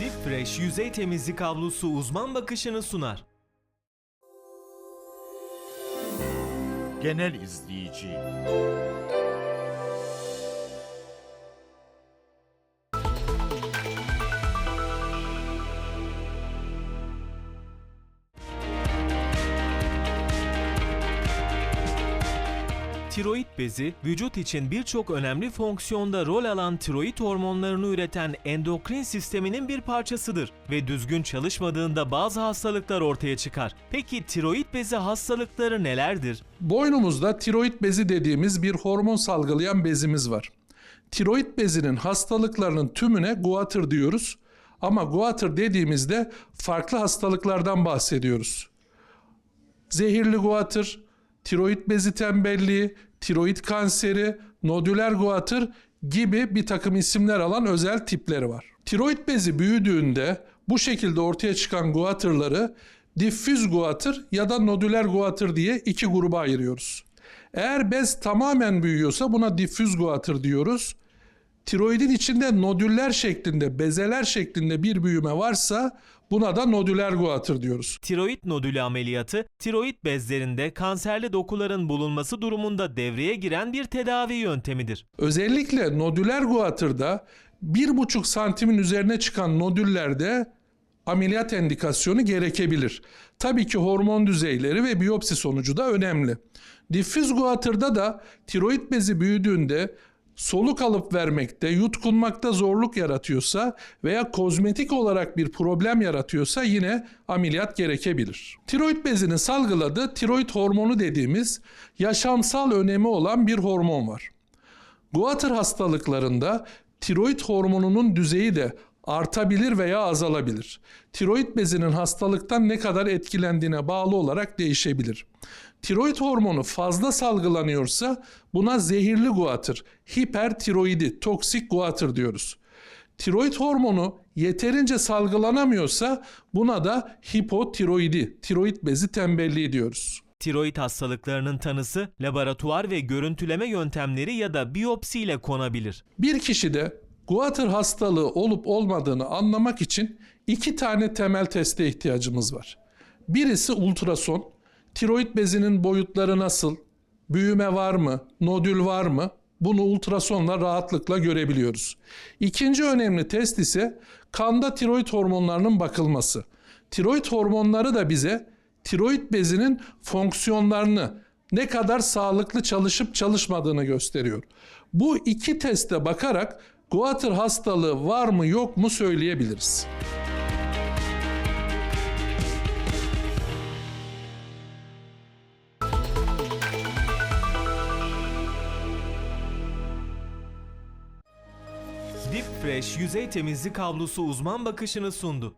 Deep Fresh yüzey temizlik havlusu uzman bakışını sunar. Genel izleyici. Tiroid bezi, vücut için birçok önemli fonksiyonda rol alan tiroid hormonlarını üreten endokrin sisteminin bir parçasıdır ve düzgün çalışmadığında bazı hastalıklar ortaya çıkar. Peki tiroid bezi hastalıkları nelerdir? Boynumuzda tiroid bezi dediğimiz bir hormon salgılayan bezimiz var. Tiroid bezinin hastalıklarının tümüne guatr diyoruz. Ama guatr dediğimizde farklı hastalıklardan bahsediyoruz. Zehirli guatr, tiroid bezi tembelliği, tiroid kanseri, nodüler guatr gibi bir takım isimler alan özel tipleri var. Tiroid bezi büyüdüğünde bu şekilde ortaya çıkan guatrları diffüz guatr ya da nodüler guatr diye iki gruba ayırıyoruz. Eğer bez tamamen büyüyorsa buna diffüz guatr diyoruz. Tiroidin içinde nodüller şeklinde, bezeler şeklinde bir büyüme varsa buna da nodüler guatr diyoruz. Tiroid nodülü ameliyatı, tiroid bezlerinde kanserli dokuların bulunması durumunda devreye giren bir tedavi yöntemidir. Özellikle nodüler guatrda 1,5 santimin üzerine çıkan nodüllerde ameliyat endikasyonu gerekebilir. Tabii ki hormon düzeyleri ve biyopsi sonucu da önemli. Diffüz guatrda da tiroid bezi büyüdüğünde soluk alıp vermekte, yutkunmakta zorluk yaratıyorsa veya kozmetik olarak bir problem yaratıyorsa yine ameliyat gerekebilir. Tiroid bezinin salgıladığı tiroid hormonu dediğimiz yaşamsal önemi olan bir hormon var. Guatr hastalıklarında tiroid hormonunun düzeyi de artabilir veya azalabilir. Tiroid bezinin hastalıktan ne kadar etkilendiğine bağlı olarak değişebilir. Tiroid hormonu fazla salgılanıyorsa buna zehirli guatr, hipertiroidi, toksik guatr diyoruz. Tiroid hormonu yeterince salgılanamıyorsa buna da hipotiroidi, tiroid bezi tembelliği diyoruz. Tiroid hastalıklarının tanısı laboratuvar ve görüntüleme yöntemleri ya da biyopsi ile konabilir. Bir kişide guatr hastalığı olup olmadığını anlamak için iki tane temel teste ihtiyacımız var. Birisi ultrason, tiroid bezinin boyutları nasıl, büyüme var mı, nodül var mı? Bunu ultrasonla rahatlıkla görebiliyoruz. İkinci önemli test ise kanda tiroid hormonlarının bakılması. Tiroid hormonları da bize tiroid bezinin fonksiyonlarını, ne kadar sağlıklı çalışıp çalışmadığını gösteriyor. Bu iki teste bakarak guatr hastalığı var mı yok mu söyleyebiliriz. Deep Fresh yüzey temizlik havlusu uzman bakışını sundu.